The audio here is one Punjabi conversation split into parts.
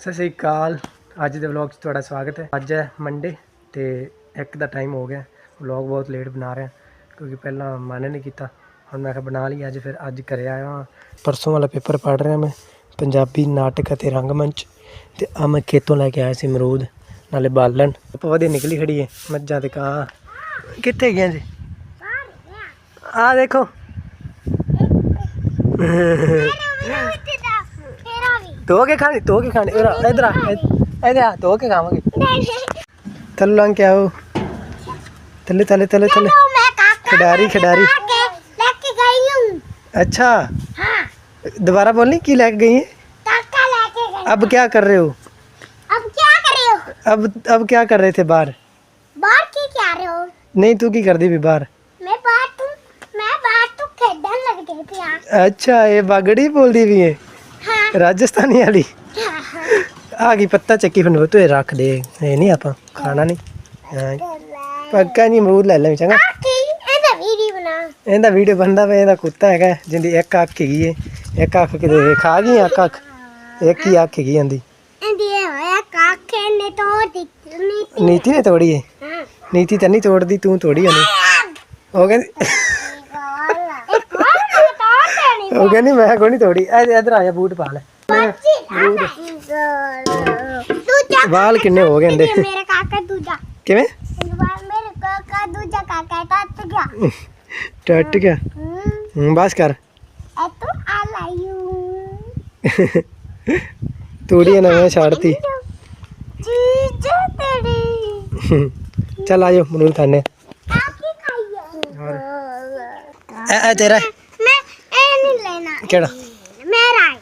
ਸਤਿ ਸ੍ਰੀ ਅਕਾਲ। ਅੱਜ ਦੇ ਵਲੌਗ 'ਚ ਤੁਹਾਡਾ ਸਵਾਗਤ ਹੈ। ਅੱਜ ਹੈ ਮੰਡੇ ਤੇ ਇੱਕ ਦਾ ਟਾਈਮ ਹੋ ਗਿਆ। ਵਲੌਗ ਬਹੁਤ ਲੇਟ ਬਣਾ ਰਿਹਾ ਕਿਉਂਕਿ ਪਹਿਲਾਂ ਮਨ ਨਹੀਂ ਕੀਤਾ। ਹੁਣ ਮੈਂ ਕਿਹਾ ਬਣਾ ਲਈ ਅੱਜ ਫਿਰ ਅੱਜ ਕਰਿਆ ਆਇਆ ਹਾਂ ਪਰਸੋਂ ਵਾਲਾ ਪੇਪਰ ਪੜ੍ਹ ਰਿਹਾ ਮੈਂ, ਪੰਜਾਬੀ ਨਾਟਕ ਅਤੇ ਰੰਗਮੰਚ ਤੇ ਆ ਮੈਂ ਖੇਤੋਂ ਲੈ ਕੇ ਆਇਆ ਸੀ ਅਮਰੂਦ, ਨਾਲੇ ਬਾਲਣ। ਆਪਾਂ ਵਧੀਆ ਨਿਕਲੀ ਖੜੀ ਹੈ ਮੱਝਾਂ ਤੇ ਕਾਂ ਕਿੱਥੇ ਗਿਆ ਜੀ? ਆ ਦੇਖੋ। ತೋಗೆ ಕಾಣಿ ತೋಗೆ ಕಾಣಿ ಇರ ಇದ್ರ ಇದ್ರ ತೋಗೆ ಕಾಮಗಿ ತಲ್ಲು ಅಂಕೆ ಅವು ತಲೆ ತಲೆ ತಲೆ ತಲೆ खिडारी खिडारी। अच्छा। हाँ। दोबारा बोलने की लेके गई है? काका लेके गई अब क्या कर रहे हो? अब क्या कर रहे हो? अब अब क्या कर रहे थे बाहर? बाहर की क्या रहे हो? नहीं तू की कर दी भी बाहर। मैं बाहर तू मैं बाहर तू खेडन लग गई थी अच्छा ये बगड़ी बोल दी भी है। ਰਾਜਸਥਾਨੀ ਵਾਲੀ। ਆ ਗਈ ਪੱਤਾ ਚੱਕੀ ਫਨੋ ਤੂੰ ਰੱਖ ਦੇ। ਇਹ ਨਹੀਂ ਆਪਾਂ ਖਾਣਾ ਨਹੀਂ। ਪੱਕਾ ਨਹੀਂ ਮੂਰ ਲੈ ਲੈ ਚੰਗਾ। ਇਹਦਾ ਵੀਡੀਓ ਬਣਾ। ਇਹਦਾ ਵੀਡੀਓ ਬਣਦਾ ਪਿਆ ਇਹਦਾ ਕੁੱਤਾ ਹੈਗਾ ਜਿੰਦੀ ਇੱਕ ਅੱਖ ਹੈਗੀ ਏ। ਇੱਕ ਅੱਖ ਕਿਤੇ ਖਾ ਗਈ ਅੱਖ ਅੱਖ ਇੱਕ ਹੀ ਅੱਖ ਹੈਗੀ ਜਾਂਦੀ ਨੀਤੀ। ਨੇ ਤੋੜੀ ਏ। ਨੀਤੀ ਤਾਂ ਨਹੀਂ ਤੋੜਦੀ ਤੂੰ ਤੋੜੀ ਹੋਣੀ ਉਹ ਕਹਿੰਦੀ ਉਹ ਕਹਿੰਦੀ ਮੈਂ ਕੋਈ ਨਹੀਂ ਤੋੜੀ? ਇਧਰ ਆ ਜਾ ਬੂਟ ਪਾ ਲੈ। ਦੂਜਾ ਵਾਲ ਕਿੰਨੇ ਹੋ ਗਏ ਇਹਦੇ ਮੇਰਾ ਕਾਕਾ ਦੂਜਾ। ਕਿਵੇਂ? ਮੇਰੇ ਕਾਕਾ ਦੂਜਾ ਕਾਕਾ ਟੱਟ ਗਿਆ। ਟੱਟ ਗਿਆ। ਹੂੰ। ਬਸ ਕਰ। ਇਹ ਤੂੰ ਆ ਲਾਇਓ ਤੋੜੀ ਨਾ ਮੈਂ ਛੱਡਤੀ ਚੀਜ਼ ਤੇਰੀ। ਚੱਲ ਆਜੋ ਮਨੂਰ ਖਾਣੇ ਕਾਕੀ ਖਾਈਏ ਐ ਐ ਤੇਰਾ। ਲੈਣਾ ਕਿਹੜਾ? ਮੇਰਾ ਹੈ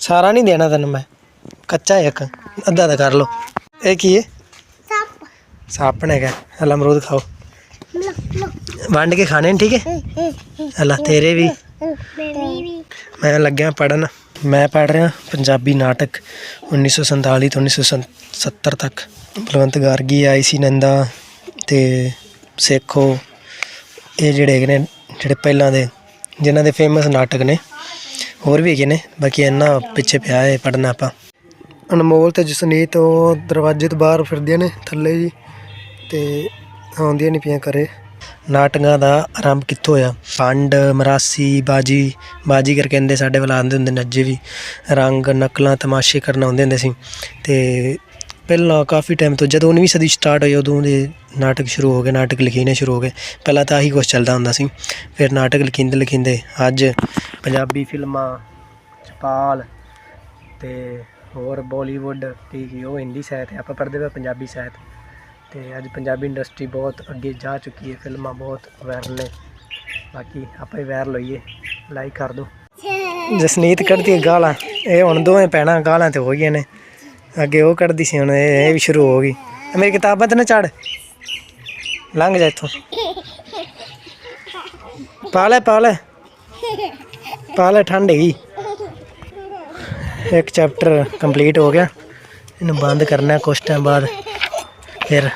ਸਾਰਾ ਨਹੀਂ ਦੇਣਾ ਤੈਨੂੰ ਮੈਂ। ਕੱਚਾ ਹੈ ਇੱਕ ਅੱਧਾ ਅੱਧਾ ਕਰ ਲੋ ਇਹ ਕੀ ਹੈ ਸੱਪ। ਸਾਪਣ ਹੈਗਾ ਹਲਾ ਅਮਰੂਦ ਖਾਓ। ਲੋ ਲੋ ਵੰਡ ਕੇ ਖਾਣੇ ਨੇ ਠੀਕ ਹੈ ਹਲਾ ਤੇਰੇ ਵੀ। ਮੇਰੀ ਵੀ। ਮੈਂ ਲੱਗਿਆ ਪੜਨ ਮੈਂ ਪੜ ਰਿਹਾ ਪੰਜਾਬੀ ਨਾਟਕ 1947 ਤੋਂ 1970 ਤੱਕ। ਬਲਵੰਤ ਗਾਰਗੀ ਆਈ ਸੀ ਨੰਦਾ ਤੇ ਸੇਖੋ। ਇਹ ਜਿਹੜੇ ਹੈਗੇ ਨੇ ਜਿਹੜੇ ਪਹਿਲਾਂ ਦੇ ਜਿਨ੍ਹਾਂ ਦੇ ਫੇਮਸ ਨਾਟਕ ਨੇ, ਹੋਰ ਵੀ ਹੈਗੇ ਨੇ, ਬਾਕੀ ਇੰਨਾ ਪਿੱਛੇ ਪਿਆ ਹੈ ਪੜਨਾ ਆਪਾਂ। ਅਨਮੋਲ ਤੇ ਜਸਨੀਤ, ਉਹ ਦਰਵਾਜ਼ੇ ਤੋਂ ਬਾਹਰ ਫਿਰਦੀਆਂ ਨੇ, ਥੱਲੇ ਜੀ, ਤੇ ਆਉਂਦੀਆਂ ਨਹੀਂ ਪਈਆਂ ਘਰੇ। ਨਾਟਕਾਂ ਦਾ ਆਰੰਭ ਕਿੱਥੋਂ ਹੋਇਆ? ਪੰਡ, ਮਰਾਸੀ, ਬਾਜੀ ਬਾਜੀਗਰ ਕਹਿੰਦੇ ਸਾਡੇ ਵੱਲ ਆਉਂਦੇ ਹੁੰਦੇ ਨੇ, ਅੱਜੇ ਵੀ। ਰੰਗ, ਨਕਲਾਂ ਤਮਾਸ਼ੇ ਕਰਨ ਆਉਂਦੇ ਹੁੰਦੇ ਸੀ। ਤੇ ਪਹਿਲਾਂ ਕਾਫੀ ਟਾਈਮ ਤੋਂ ਜਦੋਂ 19ਵੀਂ ਸਦੀ ਸਟਾਰਟ ਹੋਈ, ਉਦੋਂ ਦੇ ਨਾਟਕ ਸ਼ੁਰੂ ਹੋ ਗਏ, ਨਾਟਕ ਲਿਖੀਨੇ ਸ਼ੁਰੂ ਹੋ ਗਏ। ਪਹਿਲਾਂ ਤਾਂ ਆਹੀ ਕੁਝ ਚੱਲਦਾ ਹੁੰਦਾ ਸੀ। ਫਿਰ ਨਾਟਕ ਲਿਖਿੰਦੇ ਲਿਖਿੰਦੇ ਅੱਜ ਪੰਜਾਬੀ ਫਿਲਮਾਂ ਛਪਾਲ ਤੇ ਹੋਰ ਬਾਲੀਵੁੱਡ ਕੀ ਉਹ ਹਿੰਦੀ ਸਾਹਿਤ ਹੈ, ਆਪਾਂ ਪੜ੍ਹਦੇ ਪਏ ਪੰਜਾਬੀ ਸਾਹਿਤ। ਤੇ ਅੱਜ ਪੰਜਾਬੀ ਇੰਡਸਟਰੀ ਬਹੁਤ ਅੱਗੇ ਜਾ ਚੁੱਕੀ ਹੈ, ਫਿਲਮਾਂ ਬਹੁਤ ਵਾਇਰਲ ਨੇ। ਬਾਕੀ ਆਪਾਂ ਹੀ ਵਾਇਰਲ ਹੋਈਏ ਲਾਈਕ ਕਰ ਦਿਓ। ਜਸਨੀਤ ਕੱਢਦੀ ਹੈ ਗਾਲਾਂ, ਇਹ ਹੁਣ ਦੋਵੇਂ ਪੈਣਾ ਗਾਲਾਂ ਤੇ ਹੋ ਗਈਆਂ ਨੇ। ਅੱਗੇ ਉਹ ਕੱਢਦੀ ਸੀ ਹੁਣ, ਇਹ ਵੀ ਸ਼ੁਰੂ ਹੋ ਗਈ। ਮੇਰੀ ਕਿਤਾਬਾਂ ਤੇ ਨਾ ਚੜ ਲੰਘ ਜਾ ਇੱਥੋਂ। ਪਾ ਲੈ ਪਾ ਲੈ। ਪਾ ਲੈ, ਠੰਡ ਹੈਗੀ। ਇੱਕ ਚੈਪਟਰ ਕੰਪਲੀਟ ਹੋ ਗਿਆ। ਇਹਨੂੰ ਬੰਦ ਕਰਨਾ ਕੁਛ ਟਾਈਮ ਬਾਅਦ। ਫਿਰ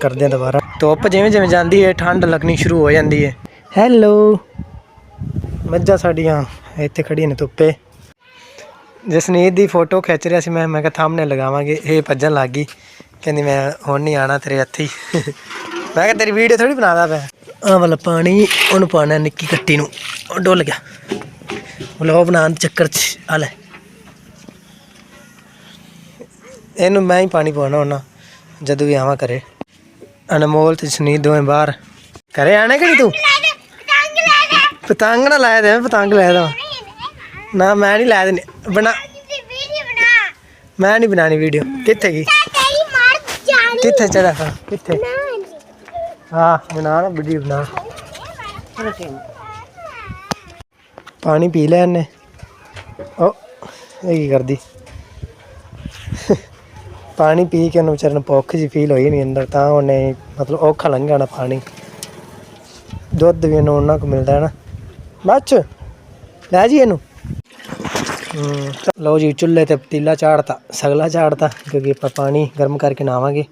ਕਰਦੇ ਹਾਂ ਦੁਬਾਰਾ। ਧੁੱਪ ਜਿਵੇਂ ਜਿਵੇਂ ਜਾਂਦੀ ਹੈ, ਠੰਡ ਲੱਗਣੀ ਸ਼ੁਰੂ ਹੋ ਜਾਂਦੀ ਹੈ। ਹੈਲੋ ਮੱਝਾਂ ਸਾਡੀਆਂ ਇੱਥੇ ਖੜੀਆਂ ਨੇ ਧੁੱਪੇ। ਜਸਨੀਤ ਦੀ ਫੋਟੋ ਖਿੱਚ ਰਿਹਾ ਸੀ ਮੈਂ ਮੈਂ ਕਿਹਾ ਸਾਹਮਣੇ ਲਗਾਵਾਂਗੇ ਇਹ ਭੱਜਣ ਲੱਗ ਗਈ। ਕਹਿੰਦੀ ਮੈਂ ਹੁਣ ਨਹੀਂ ਆਣਾ ਤੇਰੇ ਹੱਥੀ। ਮੈਂ ਕਿਹਾ ਤੇਰੀ ਵੀਡੀਓ ਥੋੜੀ ਬਣਾਦਾ ਪਿਆ ਆਹ ਵਾਲਾ ਪਾਣੀ ਉਹਨੂੰ ਪਾਣਾ ਨਿੱਕੀ ਕੱਟੀ ਨੂੰ। ਉਹ ਡੁੱਲ ਗਿਆ। ਵਲੌਗ ਬਣਾਉਣ ਦੇ ਚੱਕਰ 'ਚ ਆ ਲੈ। ਇਹਨੂੰ ਮੈਂ ਹੀ ਪਾਣੀ ਪਾਉਣਾ ਹੁੰਦਾ ਜਦੋਂ ਵੀ ਆਵਾਂ ਕਰੇ ਅਨਮੋਲ ਤੇ ਸੁਨੀਤ ਦੋਵੇਂ ਬਾਹਰ। ਘਰੇ ਆਣੇ ਕਿ ਨਹੀਂ ਤੂੰ? ਪਤੰਗ ਲੈ ਲੈ ਪਤੰਗ ਨਾ ਲਾਇਆ ਦੇ ਪਤੰਗ ਲਾਇਆ ਦਾ ਨਾ, ਮੈਂ ਨਹੀਂ ਲੈ ਦੇਣੀ। ਬਣਾ। ਮੈਂ ਨਹੀਂ ਬਣਾਣੀ ਵੀਡੀਓ ਕਿੱਥੇ ਗਈ? ਕਿੱਥੇ ਚੜਾ ਹਾਂ ਕਿੱਥੇ? ਹਾਂ, ਬਣਾ ਨਾ ਵੀਡੀਓ ਬਣਾ। ਪਾਣੀ ਪੀ ਲੈ ਇਹਨੇ। ਉਹ ਇਹ ਕੀ ਕਰਦੀ? ਪਾਣੀ ਪੀ ਕੇ ਉਹਨੂੰ ਵਿਚਾਰੇ ਭੁੱਖ ਜੀ ਫੀਲ ਹੋਈ ਨਹੀਂ ਅੰਦਰ, ਤਾਂ ਉਹਨੇ ਮਤਲਬ ਔਖਾ ਲੰਘਿਆ ਨਾ ਪਾਣੀ। ਦੁੱਧ ਵੀ ਇਹਨੂੰ ਉਹਨਾਂ ਕੋ ਮਿਲਦਾ ਹੈ ਨਾ। ਬਾਅਦ ਲੈ ਜੀ ਇਹਨੂੰ। ਹੂੰ। ਲਓ ਜੀ, ਚੁੱਲ੍ਹੇ ਤੇ ਪਤੀਲਾ ਚਾੜਤਾ, ਸਗਲਾ ਚਾੜਤਾ, ਕਿਉਂਕਿ ਆਪਾਂ ਪਾਣੀ ਗਰਮ ਕਰਕੇ ਨਾਵਾਂਗੇ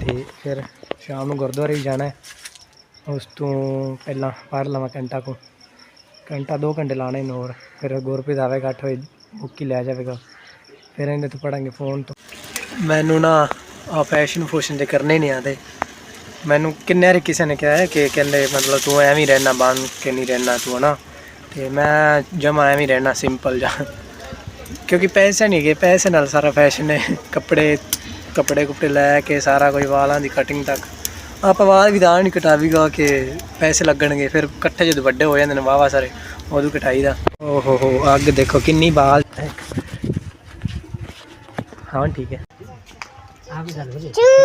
ਤੇ ਫਿਰ ਸ਼ਾਮ ਨੂੰ ਗੁਰਦੁਆਰੇ ਵੀ ਜਾਣਾ ਹੈ। ਉਸ ਤੋਂ ਪਹਿਲਾਂ ਪੜ੍ਹ ਲਵਾਂ ਘੰਟਾ ਕੋ। ਘੰਟਾ ਦੋ ਘੰਟੇ ਲਾਣੇ ਨੇ ਹੋਰ। ਫਿਰ ਗੁਰਪ੍ਰੀਤ ਆਵੇਗਾ, ਅੱਠ ਵਜੇ ਬੁੱਕੀ ਲੈ ਜਾਵੇਗਾ। ਫਿਰ ਇਹਦੇ ਤੋਂ ਪੜਾਂਗੇ ਫੋਨ ਤੋਂ। ਮੈਨੂੰ ਨਾ ਆ ਫੈਸ਼ਨ ਫੂਸ਼ਨ ਦੇ ਕਰਨੇ ਨਹੀਂ ਆਦੇ ਮੈਨੂੰ ਕਿੰਨੇ ਵਾਰੀ ਕਿਸੇ ਨੇ ਕਿਹਾ ਹੈ ਕਿ ਕਹਿੰਦੇ, ਮਤਲਬ ਤੂੰ ਐਵੇਂ ਹੀ ਰਹਿਣਾ ਬਣ ਕੇ ਨਹੀਂ ਰਹਿਣਾ ਤੂੰ, ਹਨਾ। ਤੇ ਮੈਂ ਜਮਾ ਐਵੇਂ ਹੀ ਰਹਿਣਾ ਸਿੰਪਲ ਜਾ ਕਿਉਂਕਿ ਪੈਸੇ ਨਹੀਂ ਹੈਗੇ ਪੈਸੇ ਨਾਲ ਸਾਰਾ ਫੈਸ਼ਨ ਹੈ। ਕੱਪੜੇ ਕੱਪੜੇ ਕੁਪੜੇ ਲੈ ਕੇ ਸਾਰਾ ਕੋਈ ਵਾਲਾਂ ਦੀ ਕਟਿੰਗ ਤੱਕ। ਆਪਾਂ ਵਾਲ ਵੀ ਤਾਂ ਨਹੀਂ ਕਟਾਵੀਗਾ ਕਿ ਪੈਸੇ ਲੱਗਣਗੇ, ਫਿਰ ਇਕੱਠੇ ਜਦੋਂ ਵੱਡੇ ਹੋ ਜਾਂਦੇ ਨੇ ਵਾਵਾ ਸਾਰੇ, ਉਦੋਂ ਕਟਾਈਦਾ। ਓ ਹੋ ਹੋ ਅੱਗ ਦੇਖੋ ਕਿੰਨੀ ਬਾਲ ਹਾਂ। ਠੀਕ ਹੈ।